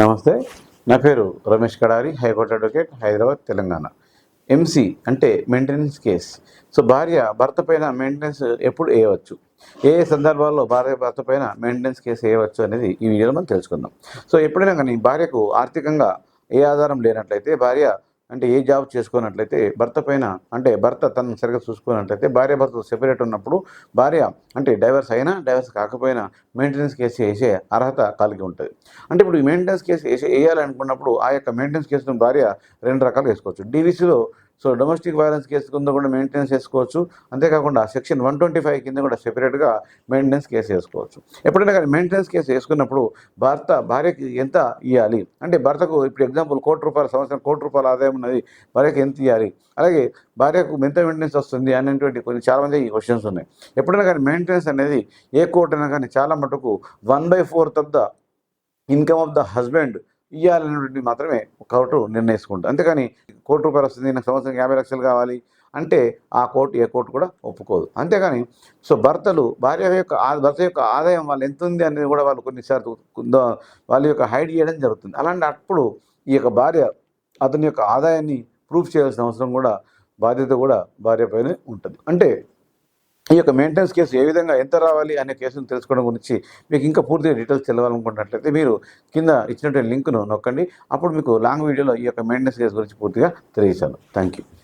నమస్తే నా పేరు Ramesh Kadari high court advocate Hyderabad Telangana. MC అంటే మెయింటెనెన్స్ కేస్ సో భార్య భర్త పైన మెయింటెనెన్స్ ఎప్పుడు వేయవచ్చు? ఏ ఏ సందర్భాల్లో భార్య భర్త పైన మెయింటెనెన్స్ కేసు వేయవచ్చు అనేది ఈ వీడియోలో మనం తెలుసుకుందాం. సో ఎప్పుడైనా కానీ భార్యకు ఆర్థికంగా ఏ ఆధారం లేనట్లయితే భార్య అంటే ఏ జాబ్ చేసుకున్నట్లయితే భర్త పైన అంటే భర్త తను సరిగ్గా చూసుకున్నట్లయితే భార్య భర్త సెపరేట్ ఉన్నప్పుడు భార్య అంటే డైవర్స్ అయినా డైవర్స్ కాకపోయినా మెయింటెనెన్స్ కేసు వేసే అర్హత కలిగి ఉంటుంది. అంటే ఇప్పుడు ఈ మెయింటెనెన్స్ కేసు వేసే వేయాలనుకున్నప్పుడు ఆ యొక్క మెయింటెనెన్స్ కేసును భార్య రెండు రకాలు వేసుకోవచ్చు. డీవీసీలో సో డొమెస్టిక్ వైలెన్స్ కేసు కింద కూడా మెయింటెనెన్స్ చేసుకోవచ్చు. అంతేకాకుండా సెక్షన్ వన్ ట్వంటీ ఫైవ్ కింద కూడా సెపరేట్గా మెయింటెనెన్స్ కేసు వేసుకోవచ్చు. ఎప్పుడైనా కానీ మెయింటెనెన్స్ కేసు వేసుకున్నప్పుడు భర్త భార్యకి ఎంత ఇవ్వాలి అంటే భర్తకు ఇప్పుడు ఎగ్జాంపుల్ కోటి రూపాయల సంవత్సరం కోటి రూపాయల ఆదాయం ఉన్నది భార్యకి ఎంత ఇవ్వాలి అలాగే భార్యకు ఎంత మెయింటెనెన్స్ వస్తుంది అనేటువంటి కొన్ని చాలామంది క్వశ్చన్స్ ఉన్నాయి. ఎప్పుడైనా కానీ మెయింటెనెన్స్ అనేది ఏ కోర్టు అయినా కానీ చాలా మటుకు one by fourth of the income of the husband ఇవ్వాలనేటువంటి మాత్రమే కోర్టు నిర్ణయించుకుంటుంది అంతేకాని కోటి రూపాయలు వస్తుంది నాకు సంవత్సరం యాభై లక్షలు కావాలి అంటే ఆ కోర్టు ఏ కోర్టు కూడా ఒప్పుకోదు. అంతేగాని సో భర్తలు భార్య యొక్క ఆ- భర్త యొక్క ఆదాయం వాళ్ళు ఎంత ఉంది అనేది కూడా వాళ్ళు కొన్నిసార్లు వాళ్ళ యొక్క హైడ్ చేయడం జరుగుతుంది. అలాంటి అప్పుడు ఈ యొక్క భార్య అతని యొక్క ఆదాయాన్ని ప్రూఫ్ చేయాల్సిన అవసరం కూడా బాధ్యత కూడా భార్య పైన ఉంటుంది. అంటే ఈ యొక్క మెయింటెనెన్స్ కేసు ఏ విధంగా ఎంత రావాలి అనే కేసును తెలుసుకోవడం గురించి మీకు ఇంకా పూర్తిగా డీటెయిల్స్ తెలవాలనుకున్నట్లయితే మీరు కింద ఇచ్చినటువంటి లింక్ను నొక్కండి. అప్పుడు మీకు లాంగ్ వీడియోలో ఈ యొక్క మెయింటెనెన్స్ కేసు గురించి పూర్తిగా తెలియజేశాను థ్యాంక్ యూ